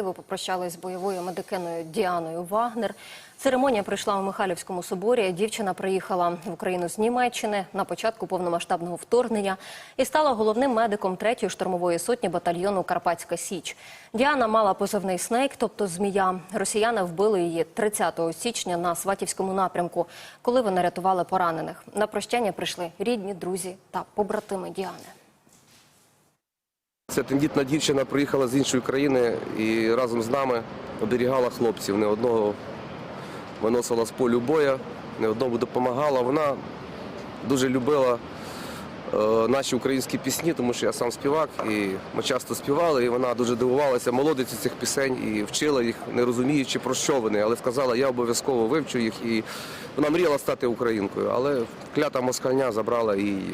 Києву попрощались з бойовою медикиною Діаною Вагнер. Церемонія пройшла у Михайлівському соборі. Дівчина приїхала в Україну з Німеччини на початку повномасштабного вторгнення і стала головним медиком 3-ї штурмової сотні батальйону Карпатська Січ. Діана мала позивний снейк, тобто змія. Росіяни вбили її 30 січня на Сватівському напрямку, коли вони рятували поранених. На прощання прийшли рідні, друзі та побратими Діани. Ця тендітна дівчина приїхала з іншої країни і разом з нами оберігала хлопців. Не одного виносила з полю боя, не одному допомагала. Вона дуже любила е, наші українські пісні, тому що я сам співак, і ми часто співали, і вона дуже дивувалася молодиці цих пісень і вчила їх, не розуміючи про що вони, але сказала, я обов'язково вивчу їх. І вона мріяла стати українкою, але клята москальня забрала її.